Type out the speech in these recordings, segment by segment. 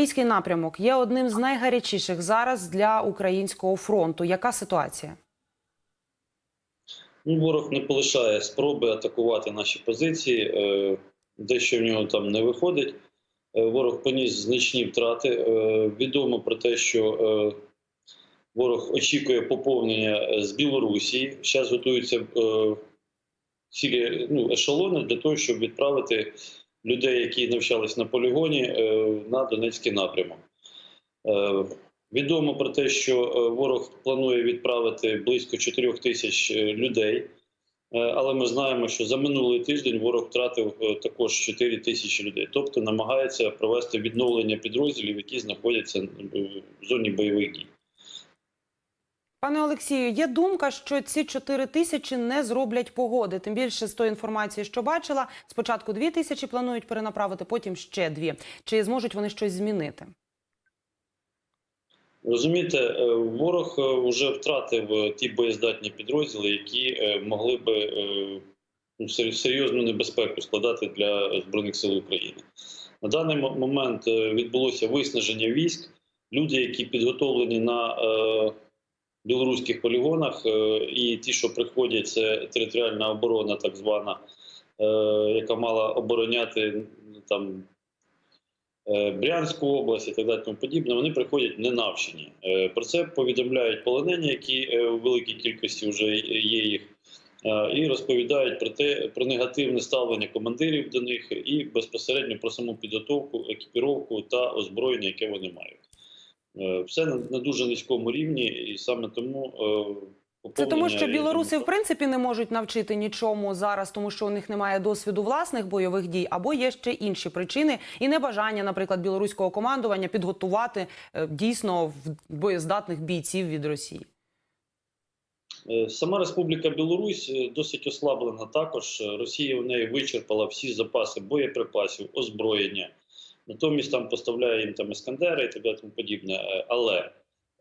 Запорізький напрямок є одним з найгарячіших зараз для українського фронту. Яка ситуація? Ну, ворог не полишає спроби атакувати наші позиції. Е, Дещо в нього там не виходить. Е, Ворог поніс значні втрати. Е, Відомо про те, що ворог очікує поповнення з Білорусі. Зараз готуються цілі ну, ешелони для того, щоб відправити людей, які навчались на полігоні, е, на Донецький напрямок. Е, Відомо про те, що е, ворог планує відправити близько 4 тисяч людей. Але ми знаємо, що за минулий тиждень ворог втратив також 4 тисячі людей, тобто намагається провести відновлення підрозділів, які знаходяться в зоні бойових дій. Пане Олексію, є думка, що ці 4 тисячі не зроблять погоди. Тим більше з тої інформації, що бачила, спочатку 2 тисячі планують перенаправити, потім ще дві. Чи зможуть вони щось змінити? Розумієте, е, ворог вже втратив е, ті боєздатні підрозділи, які е, могли би е, ну, сер- серйозну небезпеку складати для збройних сил України. На даний момент е, відбулося виснаження військ. Люди, які підготовлені на е, білоруських полігонах, е, і ті, що приходять, це територіальна оборона, так звана, е, яка мала обороняти ну, там е, Брянську область і так далі тому подібне, вони приходять ненавчені. Е, Про це повідомляють полонені, які у великій кількості вже є їх, і розповідають про те про негативне ставлення командирів до них і безпосередньо про саму підготовку, екіпіровку та озброєння, яке вони мають. Е, Все на, дуже низькому рівні, і саме тому е, Це тому, що білоруси в принципі не можуть навчити нічому зараз, тому що у них немає досвіду власних бойових дій, або є ще інші причини і небажання, наприклад, білоруського командування підготувати е, дійсно боєздатних бійців від Росії. Сама Республіка Білорусь досить ослаблена також. Росія в неї вичерпала всі запаси боєприпасів, озброєння. Натомість там поставляє їм там іскандери і так далі тому подібне. Е, Але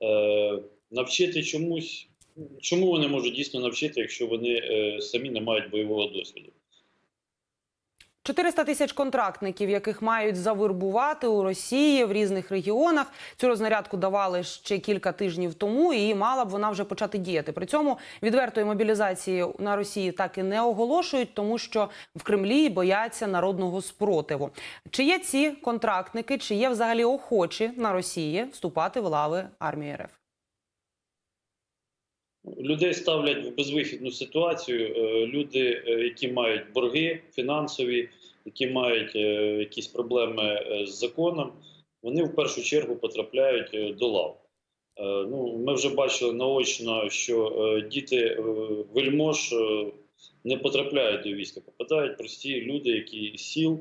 е, навчити чомусь, чому вони можуть дійсно навчити, якщо вони е, самі не мають бойового досвіду? 400 тисяч контрактників, яких мають завербувати у Росії в різних регіонах. Цю рознарядку давали ще кілька тижнів тому, і мала б вона вже почати діяти. При цьому відвертої мобілізації на Росії так і не оголошують, тому що в Кремлі бояться народного спротиву. Чи є ці контрактники, чи є взагалі охочі на Росії вступати в лави армії РФ? Людей ставлять в безвихідну ситуацію. Е, Люди, е, які мають борги фінансові, які мають е, якісь проблеми е, з законом, вони в першу чергу потрапляють е, до лав. Ну, ми вже бачили наочно, що діти вельмож не потрапляють до війська, попадають прості люди, які з сіл,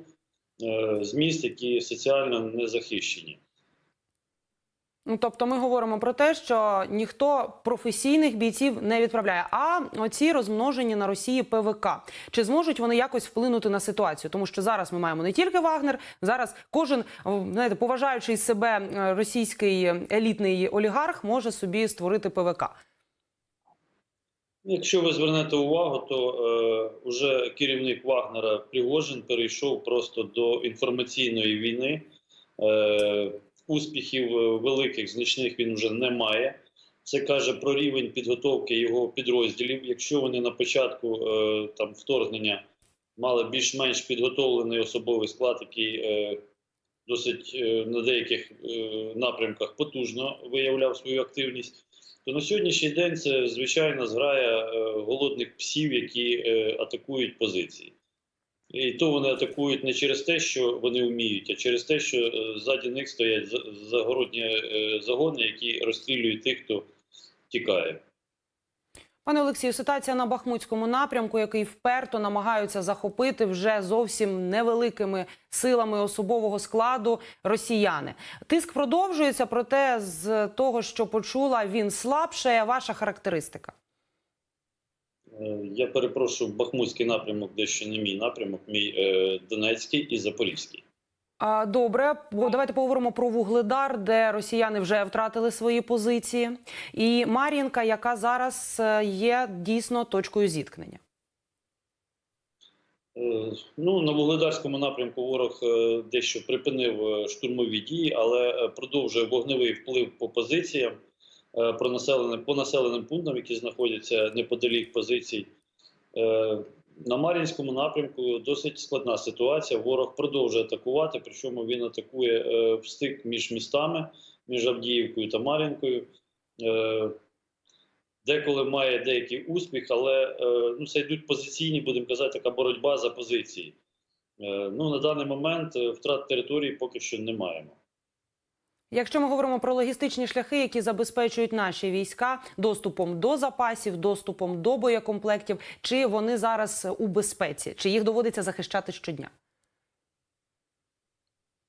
з міст, які соціально не захищені. Ну, тобто ми говоримо про те, що ніхто професійних бійців не відправляє. А оці розмножені на Росії ПВК. Чи зможуть вони якось вплинути на ситуацію? Тому що зараз ми маємо не тільки Вагнер, зараз кожен знаєте, поважаючий себе е, російський елітний олігарх може собі створити ПВК. Якщо ви звернете увагу, то е, вже керівник Вагнера Пригожин перейшов просто до інформаційної війни. Е, успіхів е, великих, значних він вже не має. Це каже про рівень підготовки його підрозділів. Якщо вони на початку е, там вторгнення мали більш-менш підготовлений особовий склад, який е, досить на деяких напрямках потужно виявляв свою активність, то на сьогоднішній день це звичайно зграя голодних псів, які атакують позиції. І то вони атакують не через те, що вони вміють, а через те, що е, ззаді них стоять загородні е, загони, які розстрілюють тих, хто тікає. Пане Олексію, ситуація на Бахмутському напрямку, який вперто намагаються захопити вже зовсім невеликими силами особового складу росіяни. Тиск продовжується, проте з того, що почула, він слабше. Ваша характеристика. Е, Я перепрошую, Бахмутський напрямок дещо не мій напрямок, мій е, Донецький і Запорізький. А, Добре, давайте поговоримо про Вугледар, де росіяни вже втратили свої позиції, і Мар'їнка, яка зараз е, є дійсно точкою зіткнення. Е, Ну, на Вугледарському напрямку ворог дещо припинив штурмові дії, але продовжує вогневий вплив по позиціям про населеним, по населеним пунктам, які знаходяться неподалік позицій. Е, На Мар'їнському напрямку досить складна ситуація. Ворог продовжує атакувати, причому він атакує е, в стик між містами, між Авдіївкою та Мар'їнкою. Е, Деколи має деякий успіх, але е, ну, це йдуть позиційні, будемо казати, така боротьба за позиції. Е, Ну, на даний момент е, втрат території поки що не маємо. Якщо ми говоримо про логістичні шляхи, які забезпечують наші війська доступом до запасів, доступом до боєкомплектів, чи вони зараз у безпеці, чи їх доводиться захищати щодня?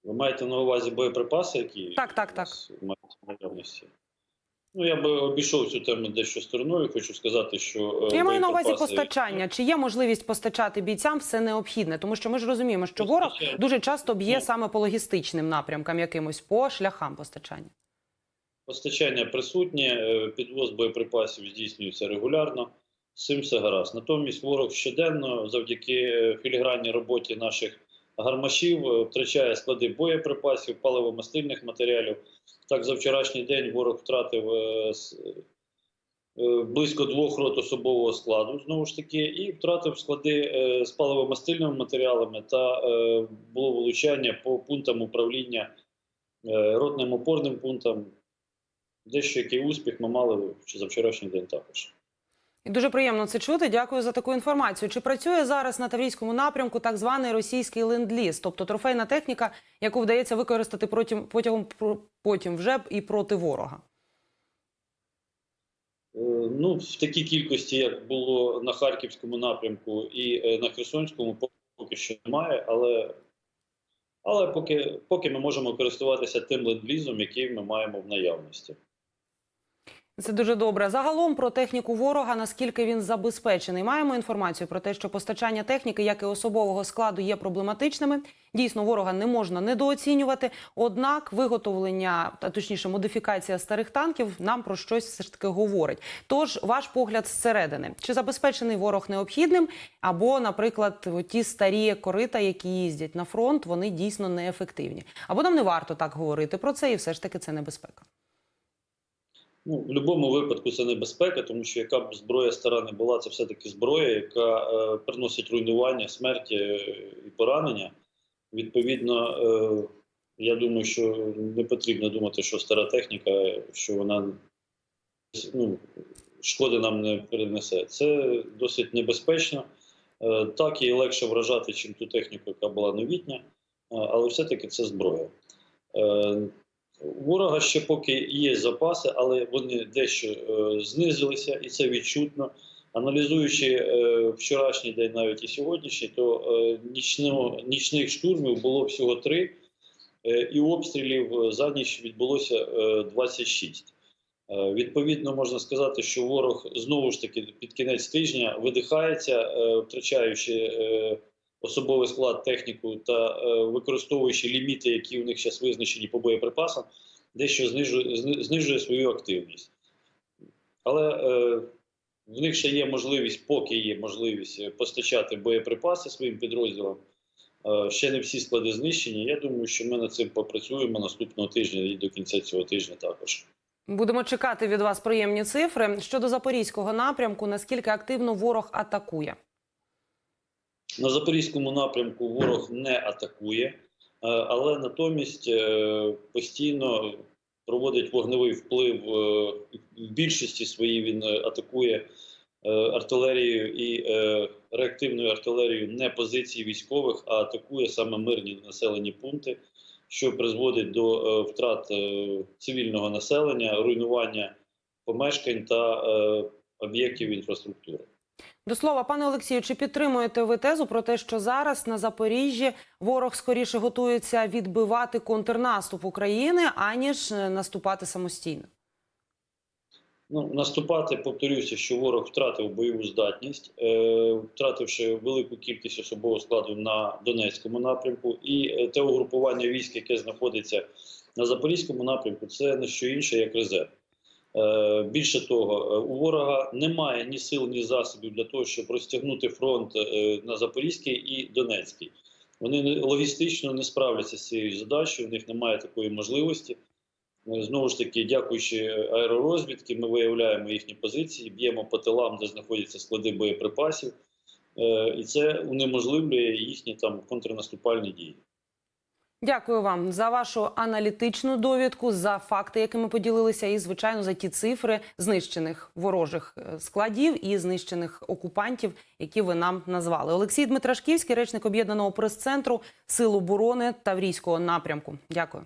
Ви маєте на увазі боєприпаси, які Так, так, так. мають наявності? Ну, я би обійшов цю тему дещо стороною. Хочу сказати, що е, Я маю на увазі постачання. Чи є можливість постачати бійцям все необхідне? Тому що ми ж розуміємо, що ворог дуже часто б'є Ну. саме по логістичним напрямкам, якимось по шляхам постачання. Постачання присутнє, е, підвоз боєприпасів здійснюється регулярно. З цим все гаразд. Натомість ворог щоденно, завдяки е, філігранній роботі наших гармашів, втрачає склади боєприпасів, паливомастильних матеріалів. Так, за вчорашній день ворог втратив е, е, близько двох рот особового складу, знову ж таки, і втратив склади е, з паливомастильними матеріалами та було вилучання по пунктам управління ротним опорним пунктам. Дещо який успіх ми мали за вчорашній день також. І дуже приємно це чути. Дякую за таку інформацію. Чи працює зараз на Таврійському напрямку так званий російський ленд-ліз, тобто трофейна техніка, яку вдається використати протягом потім вже і проти ворога? Е, Ну, в такій кількості, як було на Харківському напрямку і е, на Херсонському, поки що немає, але, але поки, поки ми можемо користуватися тим ленд-лізом, який ми маємо в наявності. Це дуже добре. Загалом про техніку ворога, наскільки він забезпечений. Маємо інформацію про те, що постачання техніки, як і особового складу, є проблематичними. Дійсно, ворога не можна недооцінювати. Однак, виготовлення, а точніше, модифікація старих танків нам про щось все ж таки говорить. Тож, ваш погляд зсередини, чи забезпечений ворог необхідним, або, наприклад, ті старі корита, які їздять на фронт, вони дійсно неефективні. Або нам не варто так говорити про це, і все ж таки це небезпека. Ну, в будь-якому випадку це небезпека, тому що яка б зброя стара не була, це все-таки зброя, яка е, приносить руйнування, смерть е, і поранення. Відповідно, е, я думаю, що не потрібно думати, що стара техніка, що вона ну, шкоди нам не перенесе. Це досить небезпечно. Е, так, її легше вражати, чим ту техніку, яка була новітня, е, але все-таки це зброя. Е, у ворога ще поки є запаси, але вони дещо е, знизилися, і це відчутно. Аналізуючи е, вчорашній день, навіть і сьогоднішній, то е, нічного, нічних штурмів було всього три, і обстрілів за ніч відбулося е, 26. Е, відповідно, можна сказати, що ворог знову ж таки під кінець тижня видихається, втрачаючи особовий склад, техніку та е, використовуючи ліміти, які у них зараз визначені по боєприпасам, дещо знижує, знижує свою активність. Але е, в них ще є можливість, поки є можливість е, постачати боєприпаси своїм підрозділам. Е, ще не всі склади знищені. Я думаю, що ми над цим попрацюємо наступного тижня і до кінця цього тижня також. Будемо чекати від вас приємні цифри щодо запорізького напрямку. Наскільки активно ворог атакує? На запорізькому напрямку ворог не атакує, е, але натомість е, постійно проводить вогневий вплив. е, В більшості своїй він атакує артилерією і реактивною артилерією не позиції військових, а атакує саме мирні населені пункти, що призводить до втрат цивільного населення, руйнування помешкань та об'єктів інфраструктури. До слова, пане Олексію, чи підтримуєте ви тезу про те, що зараз на Запоріжжі ворог скоріше готується відбивати контрнаступ України, аніж е, наступати самостійно? Ну, наступати, повторюся, що ворог втратив бойову здатність, е, втративши велику кількість особового складу на Донецькому напрямку, і е, те угрупування військ, яке знаходиться на Запорізькому напрямку, це не що інше, як резерв. Е, Більше того, е, у ворога немає ні сил, ні засобів для того, щоб розтягнути фронт е, на Запорізький і Донецький. Вони логістично не справляться з цією задачею, у них немає такої можливості. Знову ж таки, дякуючи аеророзвідки, ми виявляємо їхні позиції, б'ємо по тилам, де знаходяться склади боєприпасів, і це унеможливлює їхні там контрнаступальні дії. Дякую вам за вашу аналітичну довідку, за факти, якими поділилися, і звичайно за ті цифри знищених ворожих е, складів і знищених окупантів, які ви нам назвали. Олексій Дмитрашківський, речник об'єднаного прес-центру Сил оборони Таврійського напрямку. Дякую.